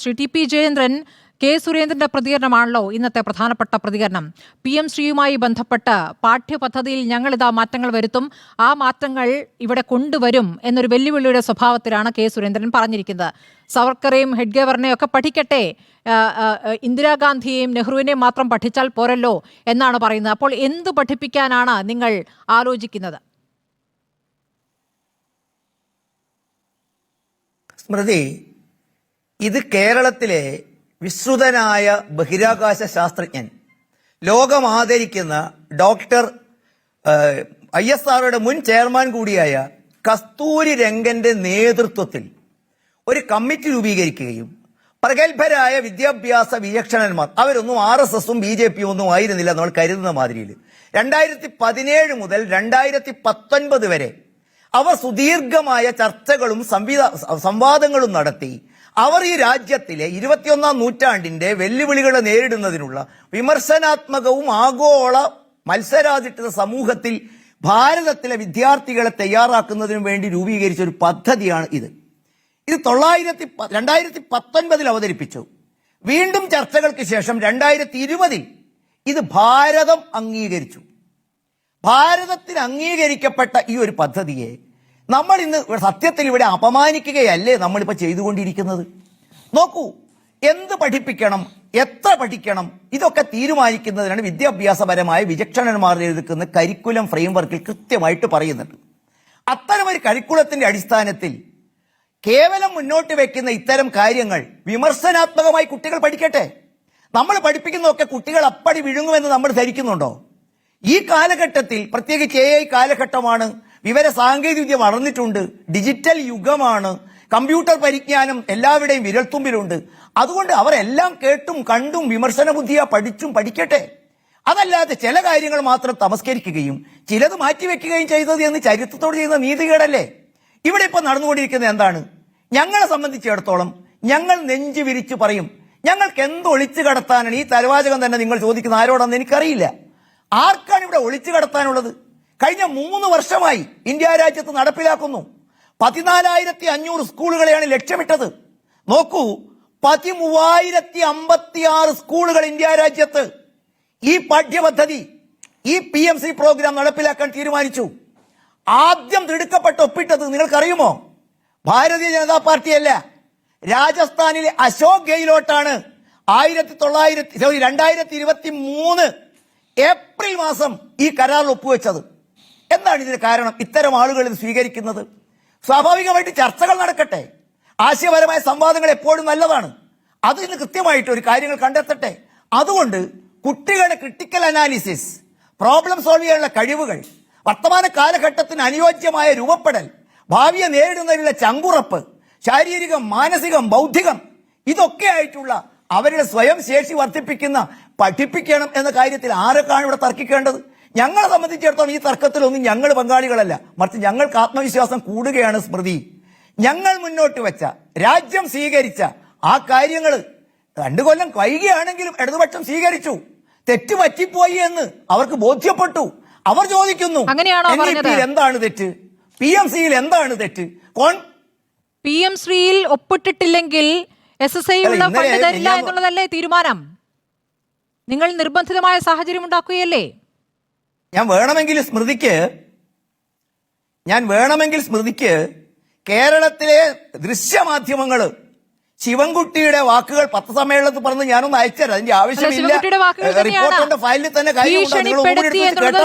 Shri T P Jayendran K സുരേന്ദ്രന്റെ പ്രതികരണമാണല്ലോ ഇന്നത്തെ പ്രധാനപ്പെട്ട പ്രതികരണം. പി എം ശ്രീയുമായി ബന്ധപ്പെട്ട് പാഠ്യപദ്ധതിയിൽ ഞങ്ങൾ ഇതാ മാറ്റങ്ങൾ വരുത്തും ആ മാറ്റങ്ങൾ ഇവിടെ കൊണ്ടുവരും എന്നൊരു വെല്ലുവിളിയുടെ സ്വഭാവത്തിലാണ് കെ സുരേന്ദ്രൻ പറഞ്ഞിരിക്കുന്നത്. സവർക്കറേയും ഹെഡ്ഗേവറിനെയും ഒക്കെ പഠിക്കട്ടെ. ഇന്ദിരാഗാന്ധിയെയും നെഹ്റുവിനെയും മാത്രം പഠിച്ചാൽ പോരല്ലോ എന്നാണ് പറയുന്നത്. അപ്പോൾ എന്ത് പഠിപ്പിക്കാനാണ് നിങ്ങൾ ആലോചിക്കുന്നത്? സ്മൃതി ഇത് കേരളത്തിലെ വിശ്രുതനായ ബഹിരാകാശ ശാസ്ത്രജ്ഞൻ. ലോകം ആദരിക്കുന്ന ഡോക്ടർ ഐ എസ് ആർഒയുടെ മുൻ ചെയർമാൻ കൂടിയായ കസ്തൂരി രംഗന്റെ നേതൃത്വത്തിൽ ഒരു കമ്മിറ്റി രൂപീകരിക്കുകയും പ്രഗത്ഭരായ വിദ്യാഭ്യാസ വിചക്ഷണന്മാർ അവരൊന്നും ആർ എസ് എസും ബി ജെ പിയും ഒന്നും ആയിരുന്നില്ല നമ്മൾ കരുതുന്ന മാതിരിയിൽ. രണ്ടായിരത്തി പതിനേഴ് മുതൽ രണ്ടായിരത്തി പത്തൊൻപത് വരെ അവർ സുദീർഘമായ ചർച്ചകളും സംവിധാ സംവാദങ്ങളും നടത്തി അവർ ഈ രാജ്യത്തിലെ ഇരുപത്തിയൊന്നാം നൂറ്റാണ്ടിന്റെ വെല്ലുവിളികളെ നേരിടുന്നതിനുള്ള വിമർശനാത്മകവും ആഗോള മത്സരാധിഷ്ഠിത സമൂഹത്തിൽ ഭാരതത്തിലെ വിദ്യാർത്ഥികളെ തയ്യാറാക്കുന്നതിനു വേണ്ടി രൂപീകരിച്ച ഒരു പദ്ധതിയാണ് ഇത്. ഇത് തൊള്ളായിരത്തി രണ്ടായിരത്തി പത്തൊൻപതിൽ അവതരിപ്പിച്ചു. വീണ്ടും ചർച്ചകൾക്ക് ശേഷം രണ്ടായിരത്തി ഇരുപതിൽ ഇത് ഭാരതം അംഗീകരിച്ചു. ഭാരതത്തിന് അംഗീകരിക്കപ്പെട്ട ഈ ഒരു പദ്ധതിയെ നമ്മൾ ഇന്ന് സത്യത്തിൽ ഇവിടെ അപമാനിക്കുകയല്ലേ നമ്മളിപ്പോൾ ചെയ്തുകൊണ്ടിരിക്കുന്നത്? നോക്കൂ എന്ത് പഠിപ്പിക്കണം എത്ര പഠിക്കണം ഇതൊക്കെ തീരുമാനിക്കുന്നതിനാണ് വിദ്യാഭ്യാസപരമായ വിചക്ഷണന്മാർ എഴുതുന്ന കരിക്കുലം ഫ്രെയിംവർക്കിൽ കൃത്യമായിട്ട് പറയുന്നുണ്ട് അത്തരമൊരു കരിക്കുലത്തിന്റെ അടിസ്ഥാനത്തിൽ കേവലം മുന്നോട്ട് വെക്കുന്ന ഇത്തരം കാര്യങ്ങൾ വിമർശനാത്മകമായി കുട്ടികൾ പഠിക്കട്ടെ. നമ്മൾ പഠിപ്പിക്കുന്നതൊക്കെ കുട്ടികൾ അപ്പടി വിഴുങ്ങുമെന്ന് നമ്മൾ ധരിക്കുന്നുണ്ടോ? ഈ കാലഘട്ടത്തിൽ പ്രത്യേകിച്ച് എ ഐ കാലഘട്ടമാണ് വിവര സാങ്കേതികവിദ്യ വളർന്നിട്ടുണ്ട്. ഡിജിറ്റൽ യുഗമാണ്. കമ്പ്യൂട്ടർ പരിജ്ഞാനം എല്ലാവരുടെയും വിരൽത്തുമ്പിലുണ്ട്. അതുകൊണ്ട് അവരെല്ലാം കേട്ടും കണ്ടും വിമർശന ബുദ്ധിയാ പഠിച്ചും പഠിക്കട്ടെ. അതല്ലാതെ ചില കാര്യങ്ങൾ മാത്രം തമസ്കരിക്കുകയും ചിലത് മാറ്റിവെക്കുകയും ചെയ്തത് എന്ന് ചരിത്രത്തോട് ചെയ്യുന്ന നീതികേടല്ലേ? ഇവിടെ ഇപ്പൊ നടന്നുകൊണ്ടിരിക്കുന്നത് എന്താണ്? ഞങ്ങളെ സംബന്ധിച്ചിടത്തോളം ഞങ്ങൾ നെഞ്ചു വിരിച്ചു പറയും. ഞങ്ങൾക്ക് എന്ത് ഒളിച്ചു കടത്താനാണ്? ഈ തലവാചകം തന്നെ നിങ്ങൾ ചോദിക്കുന്ന ആരോടാണെന്ന് എനിക്കറിയില്ല. ആർക്കാണ് ഇവിടെ ഒളിച്ചു കടത്താനുള്ളത്? കഴിഞ്ഞ മൂന്ന് വർഷമായി ഇന്ത്യ രാജ്യത്ത് നടപ്പിലാക്കുന്നു. പതിനാലായിരത്തി അഞ്ഞൂറ് സ്കൂളുകളെയാണ് ലക്ഷ്യമിട്ടത്. നോക്കൂ പതിമൂവായിരത്തി അമ്പത്തി ആറ് സ്കൂളുകൾ ഇന്ത്യ രാജ്യത്ത് ഈ പാഠ്യപദ്ധതി ഈ പി എം സി പ്രോഗ്രാം നടപ്പിലാക്കാൻ തീരുമാനിച്ചു. ആദ്യം തിടുക്കപ്പെട്ട് ഒപ്പിട്ടത് നിങ്ങൾക്കറിയുമോ? ഭാരതീയ ജനതാ പാർട്ടിയല്ല. രാജസ്ഥാനിലെ അശോക് ഗെഹ്ലോട്ടാണ് ആയിരത്തി തൊള്ളായിരത്തി സോറി രണ്ടായിരത്തി ഇരുപത്തി മൂന്ന് ഏപ്രിൽ മാസം ഈ കരാർ ഒപ്പുവെച്ചത്. എന്താണ് ഇതിന് കാരണം ഇത്തരം ആളുകൾ ഇത് സ്വീകരിക്കുന്നത്. സ്വാഭാവികമായിട്ട് ചർച്ചകൾ നടക്കട്ടെ. ആശയപരമായ സംവാദങ്ങൾ എപ്പോഴും നല്ലതാണ്. അത് ഇന്ന് കൃത്യമായിട്ട് ഒരു കാര്യങ്ങൾ കണ്ടെത്തട്ടെ. അതുകൊണ്ട് കുട്ടികളുടെ ക്രിട്ടിക്കൽ അനാലിസിസ് പ്രോബ്ലം സോൾവ് ചെയ്യാനുള്ള കഴിവുകൾ വർത്തമാന കാലഘട്ടത്തിന് അനുയോജ്യമായ രൂപപ്പെടൽ ഭാവിയെ നേരിടുന്നതിനുള്ള ചങ്കുറപ്പ് ശാരീരികം മാനസികം ബൗദ്ധികം ഇതൊക്കെ ആയിട്ടുള്ള അവരുടെ സ്വയം ശേഷി വർദ്ധിപ്പിക്കുന്ന പഠിപ്പിക്കണം എന്ന കാര്യത്തിൽ ആരൊക്കെയാണ് ഇവിടെ തർക്കിക്കേണ്ടത്? ഞങ്ങളെ സംബന്ധിച്ചിടത്തോളം ഈ തർക്കത്തിലൊന്നും ഞങ്ങൾ പങ്കാളികളല്ല. മറിച്ച് ഞങ്ങൾക്ക് ആത്മവിശ്വാസം കൂടുകയാണ് സ്മൃതി. ഞങ്ങൾ മുന്നോട്ട് വെച്ച രാജ്യം സ്വീകരിച്ച ആ കാര്യങ്ങൾ രണ്ടു കൊല്ലം വൈകിയാണെങ്കിലും ഇടതുപക്ഷം സ്വീകരിച്ചു. തെറ്റ് പറ്റിപ്പോയി എന്ന് അവർക്ക് ബോധ്യപ്പെട്ടു. അവർ ചോദിക്കുന്നു എന്താണ് തെറ്റ്? പി എം സിയിൽ എന്താണ് തെറ്റ്? കോൺ പി എം ശ്രീയിൽ ഒപ്പിട്ടിട്ടില്ലെങ്കിൽ എസ് എസ് ഐ ഉള്ള ഫണ്ട് തരില്ല എന്നുള്ളതല്ലേ തീരുമാനം? നിങ്ങൾ നിർബന്ധിതമായ സാഹചര്യം ഉണ്ടാക്കുകയല്ലേ? ഞാൻ വേണമെങ്കിൽ സ്മൃതിക്ക് ഞാൻ വേണമെങ്കിൽ സ്മൃതിക്ക് കേരളത്തിലെ ദൃശ്യമാധ്യമങ്ങൾ ശിവൻകുട്ടിയുടെ വാക്കുകൾ പത്രസമ്മേളനത്തിൽ പറഞ്ഞ് ഞാനൊന്ന് അയച്ചുതരാം. അതിന്റെ ആവശ്യമില്ല. റിപ്പോർട്ടറിന്റെ ഫയലിൽ തന്നെ.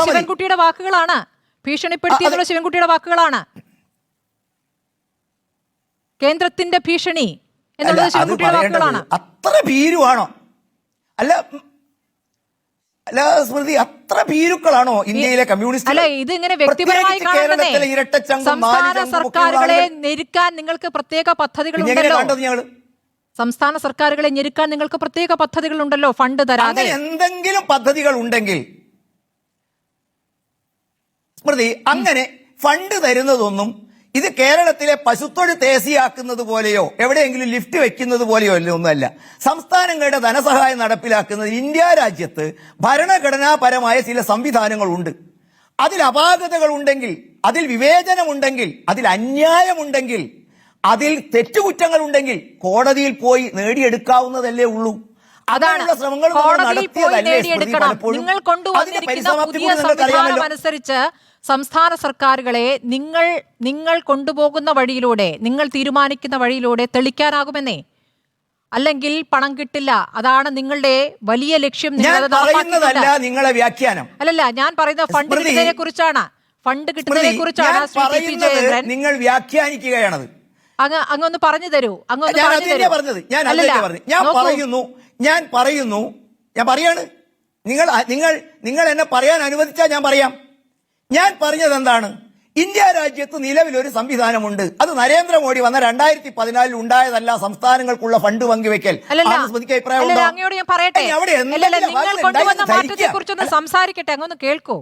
ശിവൻകുട്ടിയുടെ വാക്കുകളാണ്. ഭീഷണിപ്പെടുത്തി എന്നുള്ള ശിവൻകുട്ടിയുടെ വാക്കുകളാണ്. കേന്ദ്രത്തിന്റെ ഭീഷണി എന്നുള്ളത് ശിവൻകുട്ടിയുടെ വാക്കുകളാണ്. അത്ര ഭീരുവാണോ? അല്ല അല്ല സ്മൃതി അത്ര ഭീരുക്കളാണോ ഇന്ത്യയിലെ കമ്മ്യൂണിസ്റ്റ് അല്ല ഇത് ഇങ്ങനെ വ്യക്തിപരമായി സംസ്ഥാന സർക്കാരുകളെ ഞെരുക്കാൻ നിങ്ങൾക്ക് പ്രത്യേക പദ്ധതികൾ ഉണ്ടല്ലോ സംസ്ഥാന സർക്കാരുകളെ ഞെരുക്കാൻ നിങ്ങൾക്ക് പ്രത്യേക പദ്ധതികൾ ഉണ്ടല്ലോ ഫണ്ട് തരാതെ. എന്തെങ്കിലും പദ്ധതികൾ ഉണ്ടെങ്കിൽ സ്മൃതി അങ്ങനെ ഫണ്ട് തരുന്നതൊന്നും ഇത് കേരളത്തിലെ പശുത്തൊഴി തേസിയാക്കുന്നത് പോലെയോ എവിടെയെങ്കിലും ലിഫ്റ്റ് വെക്കുന്നത് പോലെയോ അല്ല ഒന്നുമല്ല. സംസ്ഥാനങ്ങളുടെ ധനസഹായം നടപ്പിലാക്കുന്നത് ഇന്ത്യ രാജ്യത്ത് ഭരണഘടനാപരമായ ചില സംവിധാനങ്ങളുണ്ട്. അതിൽ അപാകതകൾ ഉണ്ടെങ്കിൽ അതിൽ വിവേചനമുണ്ടെങ്കിൽ അതിൽ അന്യായമുണ്ടെങ്കിൽ അതിൽ തെറ്റുകുറ്റങ്ങൾ ഉണ്ടെങ്കിൽ കോടതിയിൽ പോയി നേടിയെടുക്കാവുന്നതല്ലേ ഉള്ളൂ. അതാണ്. ശ്രമങ്ങൾ നിങ്ങൾ കൊണ്ടുവന്നിരിക്കുന്ന പുതിയ സംവിധാനം അനുസരിച്ച് സംസ്ഥാന സർക്കാരുകളെ നിങ്ങൾ നിങ്ങൾ കൊണ്ടുപോകുന്ന വഴിയിലൂടെ നിങ്ങൾ തീരുമാനിക്കുന്ന വഴിയിലൂടെ തെളിക്കാനാകുമെന്നേ. അല്ലെങ്കിൽ പണം കിട്ടില്ല. അതാണ് നിങ്ങളുടെ വലിയ ലക്ഷ്യം. നിങ്ങൾ അത് നടപ്പാക്കിയിട്ടുണ്ട്. പറയുന്നതല്ല നിങ്ങളെ വ്യാഖ്യാനം. അല്ലല്ല ഞാൻ പറയുന്ന ഫണ്ട് കിട്ടുന്നതിനെ കുറിച്ചാണ് ഫണ്ട് കിട്ടുന്നതിനെ കുറിച്ചാണ് നിങ്ങൾ വ്യാഖ്യാനിക്കുകയാണ് അങ്ങ് അങ്ങൊന്ന് പറഞ്ഞു തരൂ. അങ്ങ് പറഞ്ഞത്. ഞാൻ ഞാൻ പറയുന്നു ഞാൻ പറയുന്നു. ഞാൻ പറയാണ്. നിങ്ങൾ നിങ്ങൾ നിങ്ങൾ എന്നെ പറയാൻ അനുവദിച്ചാൽ ഞാൻ പറയാം. ഞാൻ പറഞ്ഞത് എന്താണ്? ഇന്ത്യ രാജ്യത്ത് നിലവിൽ ഒരു സംവിധാനമുണ്ട്. അത് നരേന്ദ്രമോദി വന്ന രണ്ടായിരത്തി പതിനാലിൽ ഉണ്ടായതല്ല സംസ്ഥാനങ്ങൾക്കുള്ള ഫണ്ട് പങ്കുവെക്കൽ? അങ്ങയോട് ഞാൻ പറയട്ടെ. നിങ്ങൾ കൊണ്ടുവന്ന മാറ്റത്തെ കുറിച്ചൊന്ന്. സംസാരിക്കട്ടെ അങ്ങൊന്ന് കേൾക്കൂ.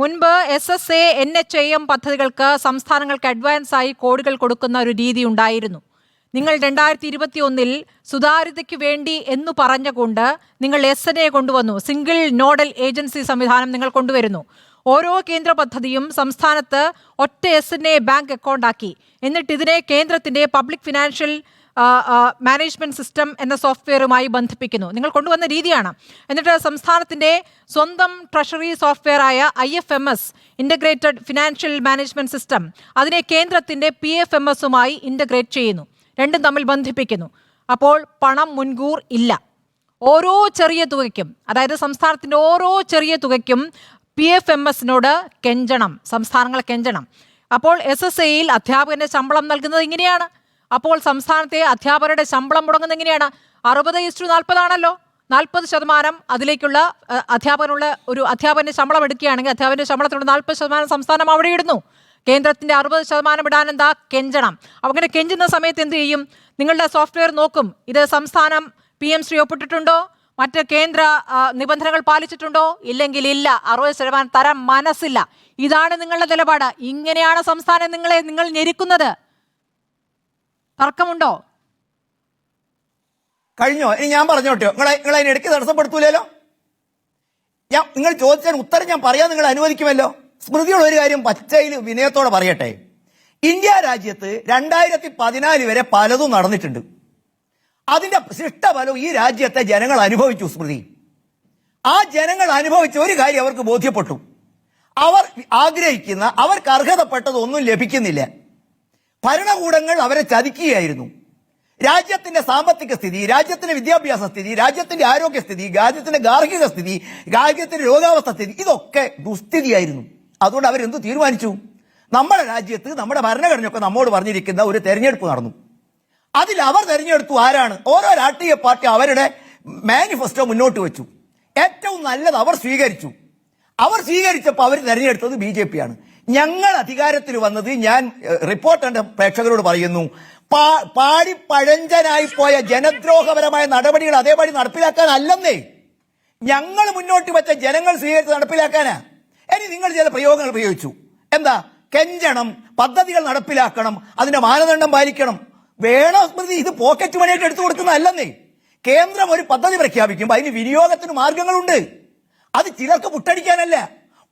മുൻപ് S S A N H M M പദ്ധതികൾക്ക് സംസ്ഥാനങ്ങൾക്ക് അഡ്വാൻസ് ആയി കോടികൾ കൊടുക്കുന്ന ഒരു രീതി ഉണ്ടായിരുന്നു. നിങ്ങൾ രണ്ടായിരത്തി ഇരുപത്തി ഒന്നിൽ സുതാര്യതയ്ക്ക് വേണ്ടി എന്ന് പറഞ്ഞുകൊണ്ട് നിങ്ങൾ എസ് എൻ എ കൊണ്ടുവന്നു. സിംഗിൾ നോഡൽ ഏജൻസി സംവിധാനം നിങ്ങൾ കൊണ്ടുവരുന്നു. ഓരോ കേന്ദ്ര പദ്ധതിയും സംസ്ഥാനത്ത് ഒറ്റ എസ് എൻ എ ബാങ്ക് അക്കൗണ്ടാക്കി എന്നിട്ട് ഇതിനെ കേന്ദ്രത്തിന്റെ പബ്ലിക് ഫിനാൻഷ്യൽ മാനേജ്മെന്റ് സിസ്റ്റം എന്ന സോഫ്റ്റ്വെയറുമായി ബന്ധിപ്പിക്കുന്നു. നിങ്ങൾ കൊണ്ടുവന്ന രീതിയാണ്. എന്നിട്ട് സംസ്ഥാനത്തിന്റെ സ്വന്തം ട്രഷറി സോഫ്റ്റ്വെയർ ആയ I F M S integrated financial management system അതിനെ കേന്ദ്രത്തിന്റെ പി എഫ് എം എസുമായി ഇന്റഗ്രേറ്റ് ചെയ്യുന്നു. രണ്ടും തമ്മിൽ ബന്ധിപ്പിക്കുന്നു. അപ്പോൾ പണം മുൻകൂർ ഇല്ല. ഓരോ ചെറിയ തുകയ്ക്കും അതായത് സംസ്ഥാനത്തിന്റെ ഓരോ ചെറിയ തുകയ്ക്കും പി എഫ് എം എസിനോട് കെഞ്ചണം. സംസ്ഥാനങ്ങൾ കെഞ്ചണം. അപ്പോൾ എസ് എസ് എയിൽ അധ്യാപകന്റെ ശമ്പളം നൽകുന്നത് ഇങ്ങനെയാണ്. അപ്പോൾ സംസ്ഥാനത്തെ അധ്യാപകരുടെ ശമ്പളം മുടങ്ങുന്നത് എങ്ങനെയാണ് അറുപത് ഇസ്റ്റു നാൽപ്പതാണല്ലോ. നാൽപ്പത് ശതമാനം അതിലേക്കുള്ള അധ്യാപകനുള്ള ഒരു അധ്യാപകന്റെ ശമ്പളം എടുക്കുകയാണെങ്കിൽ അധ്യാപകന്റെ ശമ്പളത്തിലുള്ള നാൽപ്പത് ശതമാനം സംസ്ഥാനം അവിടെ ഇടുന്നു. കേന്ദ്രത്തിന്റെ അറുപത് ശതമാനം ഇടാൻ എന്താ? കെഞ്ചണം. അങ്ങനെ കെഞ്ചുന്ന സമയത്ത് എന്ത് ചെയ്യും? നിങ്ങളുടെ സോഫ്റ്റ്വെയർ നോക്കും. ഇത് സംസ്ഥാനം പി എം ശ്രീ ഒപ്പിട്ടിട്ടുണ്ടോ? മറ്റ് കേന്ദ്ര നിബന്ധനകൾ പാലിച്ചിട്ടുണ്ടോ? ഇല്ലെങ്കിൽ ഇല്ല. അറുപത് ശതമാനം തരാൻ മനസ്സില്ല. ഇതാണ് നിങ്ങളുടെ നിലപാട്. ഇങ്ങനെയാണ് സംസ്ഥാനം നിങ്ങളെ നിങ്ങൾ ഞെരുക്കുന്നത്. തർക്കമുണ്ടോ? കഴിഞ്ഞോ? ഇനി ഞാൻ പറഞ്ഞോട്ടെ നിങ്ങളെ അതിന് ഇടയ്ക്ക് തടസ്സപ്പെടുത്തൂലല്ലോ? ഞാൻ നിങ്ങൾ ചോദിച്ചാൽ ഉത്തരം ഞാൻ പറയാൻ നിങ്ങൾ അനുവദിക്കുമല്ലോ? സ്മൃതിയുള്ള ഒരു കാര്യം പച്ചയിൽ വിനയത്തോടെ പറയട്ടെ. ഇന്ത്യ രാജ്യത്ത് രണ്ടായിരത്തി പതിനാല് വരെ പലതും നടന്നിട്ടുണ്ട്. അതിന്റെ ശിഷ്ടഫലം ഈ രാജ്യത്തെ ജനങ്ങൾ അനുഭവിച്ചു സ്മൃതി. ആ ജനങ്ങൾ അനുഭവിച്ച ഒരു കാര്യം അവർക്ക് ബോധ്യപ്പെട്ടു. അവർ ആഗ്രഹിക്കുന്ന അവർക്ക് അർഹതപ്പെട്ടതൊന്നും ലഭിക്കുന്നില്ല. ഭരണകൂടങ്ങൾ അവരെ ചതിക്കുകയായിരുന്നു. രാജ്യത്തിന്റെ സാമ്പത്തിക സ്ഥിതി രാജ്യത്തിന്റെ വിദ്യാഭ്യാസ സ്ഥിതി രാജ്യത്തിന്റെ ആരോഗ്യസ്ഥിതി രാജ്യത്തിന്റെ ഗാർഹിക സ്ഥിതി രാജ്യത്തിന്റെ രോഗാവസ്ഥ സ്ഥിതി ഇതൊക്കെ ദുസ്ഥിതിയായിരുന്നു. അതുകൊണ്ട് അവരെന്ത് തീരുമാനിച്ചു? നമ്മുടെ രാജ്യത്ത് നമ്മുടെ ഭരണഘടനയൊക്കെ നമ്മോട് പറഞ്ഞിരിക്കുന്ന ഒരു തെരഞ്ഞെടുപ്പ് നടന്നു. അതിൽ അവർ തെരഞ്ഞെടുത്തു ആരാണ്? ഓരോ രാഷ്ട്രീയ പാർട്ടി അവരുടെ മാനിഫെസ്റ്റോ മുന്നോട്ട് വെച്ചു. ഏറ്റവും നല്ലത് അവർ സ്വീകരിച്ചു. അവർ സ്വീകരിച്ചപ്പോൾ അവർ തെരഞ്ഞെടുത്തത് ബി ജെ പി ആണ് ഞങ്ങൾ അധികാരത്തിൽ വന്നത് ഞാൻ റിപ്പോർട്ട് റിപ്പോർട്ടറിന്റെ പ്രേക്ഷകരോട് പറയുന്നു. പാടി പഴഞ്ചനായി പോയ ജനദ്രോഹപരമായ നടപടികൾ അതേപടി നടപ്പിലാക്കാനല്ലെന്നേ. ഞങ്ങൾ മുന്നോട്ട് വെച്ച ജനങ്ങൾ സ്വീകരിച്ച് നടപ്പിലാക്കാനാ. ഇനി നിങ്ങൾ ചില പ്രയോഗങ്ങൾ പ്രയോഗിച്ചു എന്താ? കെഞ്ചണം പദ്ധതികൾ നടപ്പിലാക്കണം അതിന്റെ മാനദണ്ഡം പാലിക്കണം. വേണോ? സ്മൃതി ഇത് പോക്കറ്റ് മണിയായിട്ട് എടുത്തു കൊടുക്കുന്നതല്ലെന്നേ കേന്ദ്രം ഒരു പദ്ധതി പ്രഖ്യാപിക്കുമ്പോൾ അതിന് വിനിയോഗത്തിന് മാർഗങ്ങളുണ്ട്. അത് ചിലർക്ക് പുട്ടടിക്കാനല്ല.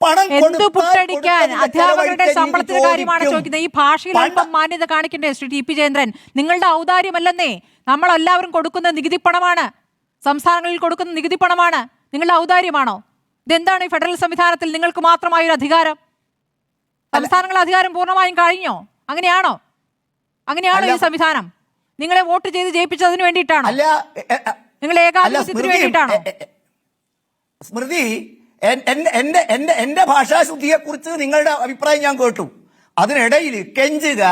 പണം എന്ത് പുട്ടടിക്കാൻ? അധ്യാപകരുടെ ശമ്പളത്തിന്റെ കാര്യമാണ് ചോദിക്കും. ചോദിക്കുന്നത്. ഈ ഭാഷയിൽ അല്പം മാന്യത കാണിക്കണ്ടേ ശ്രീ ടി പി ജയന്ദ്രൻ? നിങ്ങളുടെ ഔദാര്യമല്ലെന്നേ. നമ്മളെല്ലാവരും കൊടുക്കുന്ന നികുതി പണമാണ്. സംസ്ഥാനങ്ങളിൽ കൊടുക്കുന്ന നികുതി പണമാണ്. നിങ്ങളുടെ ഔദാര്യമാണോ? ഇതെന്താണ് ഈ ഫെഡറൽ സംവിധാനത്തിൽ നിങ്ങൾക്ക് മാത്രമായ ഒരു അധികാരം സംസ്ഥാനങ്ങളുടെ അധികാരം പൂർണമായും കഴിഞ്ഞോ? അങ്ങനെയാണോ? അങ്ങനെയാണോ ഈ. സംവിധാനം? നിങ്ങളെ വോട്ട് ചെയ്ത് ജയിപ്പിച്ചതിന് വേണ്ടിയിട്ടാണ്? അല്ല നിങ്ങൾ ഏകാധിപത്യത്തിന് സ്മൃതി വേണ്ടിയിട്ടാണോ? എന്റെ എന്റെ എന്റെ ഭാഷാശുദ്ധിയെ കുറിച്ച് നിങ്ങളുടെ അഭിപ്രായം ഞാൻ കേട്ടു. അതിനിടയിൽ കെഞ്ചുക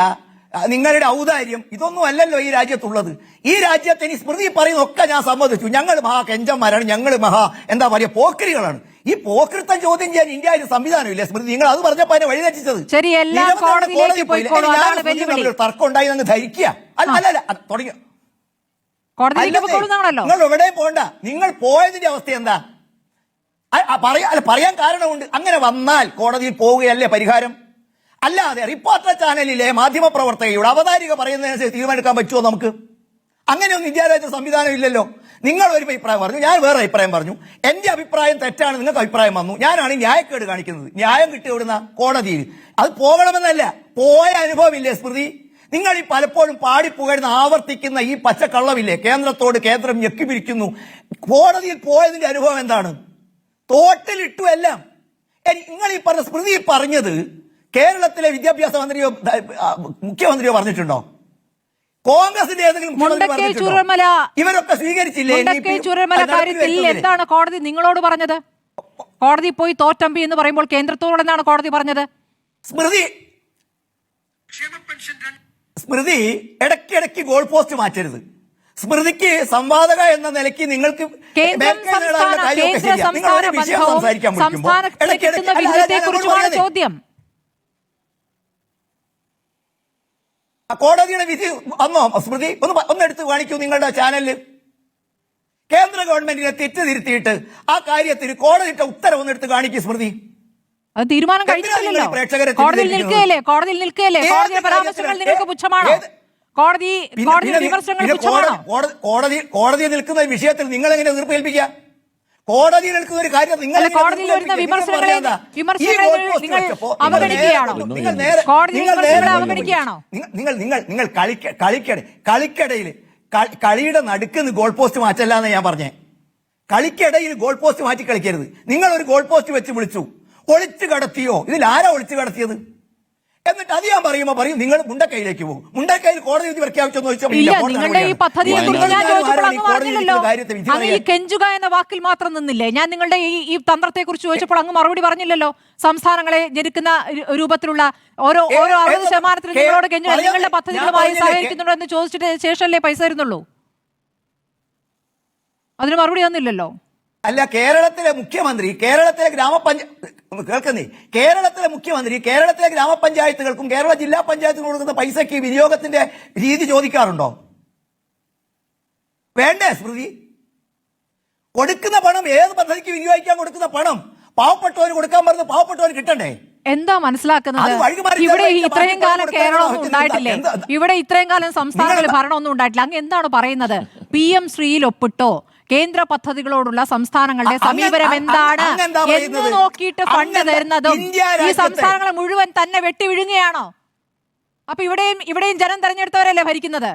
നിങ്ങളുടെ ഔദാര്യം ഇതൊന്നും അല്ലല്ലോ ഈ രാജ്യത്തുള്ളത്. ഈ രാജ്യത്തിന് സ്മൃതി പറയുന്നൊക്കെ ഞാൻ സമ്മതിച്ചു. ഞങ്ങൾ മഹാ കെഞ്ചന്മാരാണ് ഞങ്ങൾ മഹാ എന്താ പറയുക പോക്കരികളാണ്. ഈ പോക്കൃത്തം ചോദ്യം ചെയ്യാൻ ഇന്ത്യ ഇന്ത്യയിൽ സംവിധാനമില്ല? സ്മൃതി നിങ്ങൾ അത് പറഞ്ഞപ്പോ വഴി തെറ്റിച്ചത് ശരി, എല്ലാം കോടതിയിലേക്ക് ഒരു തർക്കം ഉണ്ടായി എന്ന് ധരിക്കുക. അല്ല അല്ല തുടങ്ങി. നിങ്ങൾ എവിടെയും പോണ്ട നിങ്ങൾ പോയതിന്റെ അവസ്ഥ എന്താ? പറയാ അല്ല പറയാൻ കാരണമുണ്ട്. അങ്ങനെ വന്നാൽ കോടതിയിൽ പോവുകയല്ലേ പരിഹാരം? അല്ലാതെ റിപ്പോർട്ടർ ചാനലിലെ മാധ്യമ പ്രവർത്തകയുടെ അവതാരിക പറയുന്നതിനനുസരിച്ച് തീരുമാനിക്കാൻ പറ്റുമോ നമുക്ക്? അങ്ങനെയൊന്നും വിദ്യാലയത്തിൽ സംവിധാനം ഇല്ലല്ലോ. നിങ്ങൾ ഒരു അഭിപ്രായം പറഞ്ഞു ഞാൻ വേറെ അഭിപ്രായം പറഞ്ഞു. എന്റെ അഭിപ്രായം തെറ്റാണ് നിങ്ങൾക്ക് അഭിപ്രായം വന്നു. ഞാനാണ് ന്യായക്കേട് കാണിക്കുന്നത്. ന്യായം കിട്ടി വിടുന്ന കോടതിയിൽ. അത് പോകണമെന്നല്ല പോയ അനുഭവമില്ലേ സ്മൃതി? നിങ്ങൾ ഈ പലപ്പോഴും പാടിപ്പുകഴുന്ന ആവർത്തിക്കുന്ന ഈ പച്ചക്കള്ളമില്ലേ? കേന്ദ്രത്തോട് കേന്ദ്രം ഞെക്കി പിരിക്കുന്നു. കോടതിയിൽ പോയതിന്റെ അനുഭവം എന്താണ്? തോട്ടിലിട്ടു എല്ലാം. നിങ്ങൾ ഈ പറഞ്ഞ സ്മൃതി പറഞ്ഞത് കേരളത്തിലെ വിദ്യാഭ്യാസ മന്ത്രിയോ മുഖ്യമന്ത്രിയോ പറഞ്ഞിട്ടുണ്ടോ? കോൺഗ്രസിന്റെ ഏതെങ്കിലും ഇവരൊക്കെ സ്വീകരിച്ചില്ലേ? കാര്യത്തിൽ എന്താണ് കോടതി നിങ്ങളോട് പറഞ്ഞത്? കോടതി പോയി തോറ്റമ്പി എന്ന് പറയുമ്പോൾ കേന്ദ്രത്തോട് എന്താണ് കോടതി പറഞ്ഞത്? സ്മൃതി. സ്മൃതി ഇടയ്ക്കിടയ്ക്ക് ഗോൾ പോസ്റ്റ് മാറ്റരുത്. സ്മൃതിക്ക് സംവാദക എന്ന നിലയ്ക്ക് നിങ്ങൾക്ക് സംസാരിക്കാൻ ചോദ്യം സംസ്ഥാന സംസ്ഥാന ബന്ധവും സംസാരിക്കാൻ വിളിക്കുമ്പോൾ സംസ്ഥാനത്ത് ഇടയ്ക്കിടയ്ക്ക് കിട്ടുന്ന അല്ല, അല്ല, വിഹിതത്തെ ഞാൻ കുറിച്ചുമാണ് പറഞ്ഞത്. ചോദ്യം ആ കോടതിയുടെ വിധി വന്നോ? സ്മൃതി ഒന്ന് ഒന്നെടുത്ത് ഒന്ന് എടുത്ത് കാണിക്കൂ നിങ്ങളുടെ ചാനലിൽ കേന്ദ്ര ഗവൺമെന്റിനെ തെറ്റ് തിരുത്തിയിട്ട് ആ കാര്യത്തിന് കോടതിയിട്ട ഉത്തരവ് ഒന്ന് എടുത്ത് കാണിക്കൂ സ്മൃതി. അത് തീരുമാനം കഴിഞ്ഞിട്ടില്ലല്ലോ കോടതിയിൽ നിൽക്കുകയല്ലേ? കോടതിയിൽ നിൽക്കുകയല്ലേ? കോടതിയുടെ പരാമർശങ്ങൾ? നിങ്ങൾക്ക് പുച്ഛമാണോ? കോടതി കോടതി കോടതിയുടെ വിമർശനങ്ങൾ പുച്ഛമാണോ? കോടതി- കോടതി- കോടതി കോടതിയിൽ നിൽക്കുന്ന വിഷയത്തിൽ നിങ്ങൾ എങ്ങനെ തീർപ്പേൽപ്പിക്കുക കോടതിയിൽ എടുക്കുന്ന ഒരു കാര്യം നിങ്ങൾ കോടതിയിൽ വരുന്ന വിമർശനങ്ങളെ- നിങ്ങൾ അവഗണിക്കുകയാണോ? നിങ്ങൾ നേരെ- നിങ്ങൾ നേരെ- അവഗണിക്കുകയാണോ? നിങ്ങൾ നിങ്ങൾ നിങ്ങൾ നിങ്ങൾ കളിക്ക കളിക്കട കളിക്കടയിൽ കളിയുടെ നടുക്കുന്ന് ഗോൾ പോസ്റ്റ് മാറ്റല്ല എന്ന് ഞാൻ പറഞ്ഞേ. കളിക്കിടയിൽ ഗോൾ പോസ്റ്റ് മാറ്റി കളിക്കരുത്. നിങ്ങൾ ഒരു ഗോൾ പോസ്റ്റ് വെച്ച് വിളിച്ചു. ഒളിച്ചു കടത്തിയോ? ഇതിൽ ആരാ ഒളിച്ചു കടത്തിയത്? എന്നിട്ട് അത് ഞാൻ പറയുമ്പോ പറയും നിങ്ങൾ മുണ്ടക്കൈയിലേക്ക് പോകും. മുണ്ടക്കൈയിൽ കോടതി വിധി പ്രഖ്യാപിച്ചെന്ന് ചോദിച്ചാൽ നിങ്ങളുടെ ഈ നടപടിയാണ്. പദ്ധതിയെ കുറിച്ച് ഞാൻ ചോദിച്ചപ്പോൾ അങ്ങ് ആരാണ് ഈ കെഞ്ചുക എന്ന വാക്കിൽ മാത്രം നിന്നില്ലേ? ഞാൻ നിങ്ങളുടെ ഈ ഈ തന്ത്രത്തെ കുറിച്ച് ചോദിച്ചപ്പോൾ അങ്ങ് മറുപടി പറഞ്ഞില്ലല്ലോ. സംസ്ഥാനങ്ങളെ ജനിക്കുന്ന രൂപത്തിലുള്ള ഓരോ ഓരോ അറുപത് ശതമാനത്തിലും നിങ്ങളോട് കെഞ്ചു നിങ്ങളുടെ പദ്ധതികളുമായി സഹകരിക്കുന്നുണ്ടോ എന്ന് ചോദിച്ചിട്ട് ശേഷമല്ലേ പൈസ തരുന്നുള്ളൂ? അതിന് മറുപടി തന്നില്ലല്ലോ. അല്ല കേരളത്തിലെ മുഖ്യമന്ത്രി കേരളത്തിലെ ഗ്രാമപഞ്ചായത്ത് കേൾക്കുന്നേ? കേരളത്തിലെ മുഖ്യമന്ത്രി കേരളത്തിലെ ഗ്രാമപഞ്ചായത്തുകൾക്കും കേരള ജില്ലാ പഞ്ചായത്തിനും കൊടുക്കുന്ന പൈസയ്ക്ക് വിനിയോഗത്തിന്റെ രീതി ചോദിക്കാറുണ്ടോ? വേണ്ടേ സ്മൃതി? കൊടുക്കുന്ന പണം ഏത് പദ്ധതിക്ക് വിനിയോഗിക്കാൻ കൊടുക്കുന്ന പണം പാവപ്പെട്ടവന് കൊടുക്കാൻ പറഞ്ഞ് പാവപ്പെട്ടവന് കിട്ടണ്ടേ? എന്താ മനസ്സിലാക്കുന്നത്? ഇവിടെ ഇത്രയും കാലം കേരളം ഉണ്ടായിട്ടില്ലേ? ഇവിടെ ഇത്രയും കാലം സംസ്ഥാനങ്ങളിൽ ഭരണം ഭരണമൊന്നും ഉണ്ടായിട്ടില്ല. അങ്ങ് എന്താണ് പറയുന്നത്? പി എം ശ്രീയിൽ ഒപ്പിട്ടോ? കേന്ദ്ര പദ്ധതികളോടുള്ള സംസ്ഥാനങ്ങളുടെ സമീപനം എന്താണ്? എന്ന് നോക്കിയിട്ട് ഫണ്ട് തരുന്നതും ഈ സംസ്ഥാനങ്ങളെ മുഴുവൻ തന്നെ വെട്ടി വിഴുങ്ങുകയാണോ അപ്പൊ ഇവിടെയും ഇവിടെയും ജനം തെരഞ്ഞെടുത്തവരല്ലേ ഭരിക്കുന്നത്?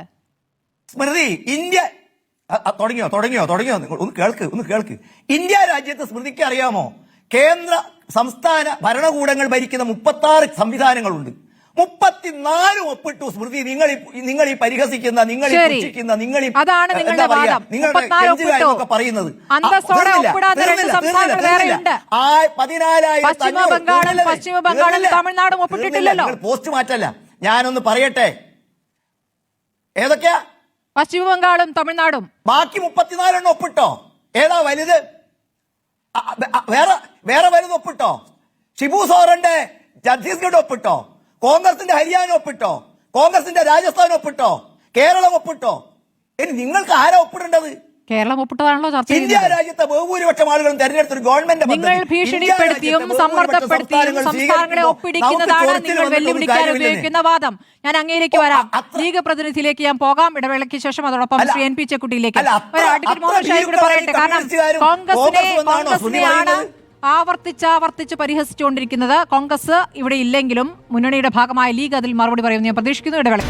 സ്മൃതി ഇന്ത്യ തുടങ്ങിയോ തുടങ്ങിയോ തുടങ്ങിയോ? ഒന്ന് കേൾക്ക് ഒന്ന് കേൾക്ക്. ഇന്ത്യ രാജ്യത്ത് സ്മൃതിക്ക് അറിയാമോ? കേന്ദ്ര സംസ്ഥാന ഭരണകൂടങ്ങൾ ഭരിക്കുന്ന മുപ്പത്തി സംവിധാനങ്ങളുണ്ട്. മുപ്പത്തിനാലും ഒപ്പിട്ടു സ്മൃതി. നിങ്ങൾ നിങ്ങൾ ഈ പരിഹസിക്കുന്ന നിങ്ങൾ പുച്ഛിക്കുന്ന നിങ്ങൾ അതാണ് നിങ്ങളുടെ വാദം. എന്നൊക്കെ പറയുന്നത്. അന്തസ്സോടെ ഒപ്പിടാത്ത രണ്ട് സംസ്ഥാനങ്ങൾ വേറെയുണ്ട്. പശ്ചിമ ബംഗാളിൽ ബംഗാളും പശ്ചിമ ബംഗാളും തമിഴ്നാടും ഒപ്പിട്ടിട്ടില്ലല്ലോ. പോസ്റ്റ് മാറ്റല്ല. ഞാനൊന്ന് പറയട്ടെ. ഏതൊക്കെയാ? പശ്ചിമ ബംഗാളും തമിഴ്നാടും. ബാക്കി മുപ്പത്തിനാലെണ്ണം ഒപ്പിട്ടോ? ഏതാ വലുത്? വേറെ വേറെ വലുത് ഒപ്പിട്ടോ? ഷിബു സോറന്റെ ഛത്തീസ്ഗഡ് ഒപ്പിട്ടോ? കോൺഗ്രസിന്റെ ഹരിയാന ഒപ്പിട്ടോ? കോൺഗ്രസിന്റെ രാജസ്ഥാൻ ഒപ്പിട്ടോ? കേരളം ഒപ്പിട്ടോ? ഇനി നിങ്ങൾക്ക് ആരാ ഒപ്പിടേണ്ടത്? കേരളം ഒപ്പിട്ടതാണല്ലോ ചർച്ച ഇന്ത്യ രാജ്യത്തെ ബഹുഭൂരിപക്ഷം ആളുകളും തെരഞ്ഞെടുത്തൊരു ഗവൺമെന്റ് നിങ്ങൾ ഭീഷണിപ്പെടുത്തിയും സമ്മർദ്ദപ്പെടുത്തിയും സംസ്ഥാനങ്ങളെ ഒപ്പിടിക്കുന്നതാണ് നിങ്ങൾ വെല്ലുവിളിക്കാൻ ഉപയോഗിക്കുന്ന വാദം. ഞാൻ അങ്ങേലേക്ക് വരാം. ലീഗ് പ്രതിനിധിയിലേക്ക് ഞാൻ പോകാം. ഇടവേളയ്ക്ക് ശേഷം അതോടൊപ്പം ശ്രീ എൻ പി ചെക്കുട്ടിയിലേക്ക്. പറയട്ടെ. കാരണം കോൺഗ്രസിനെ കോൺഗ്രസും കോൺഗ്രസിനെയാണ് പറയുന്നത്? ആവർത്തിച്ച് ആവർത്തിച്ച് പരിഹസിച്ചുകൊണ്ടിരിക്കുന്നത് കോൺഗ്രസ് ഇവിടെ ഇല്ലെങ്കിലും മുന്നണിയുടെ ഭാഗമായ ലീഗ് അതിൽ മറുപടി പറയുമെന്ന് ഞാൻ പ്രതീക്ഷിക്കുന്നു ഇടവേള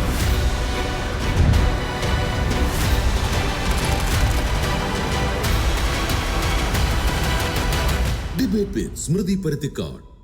സ്മൃതി പരുത്തിക്കാട്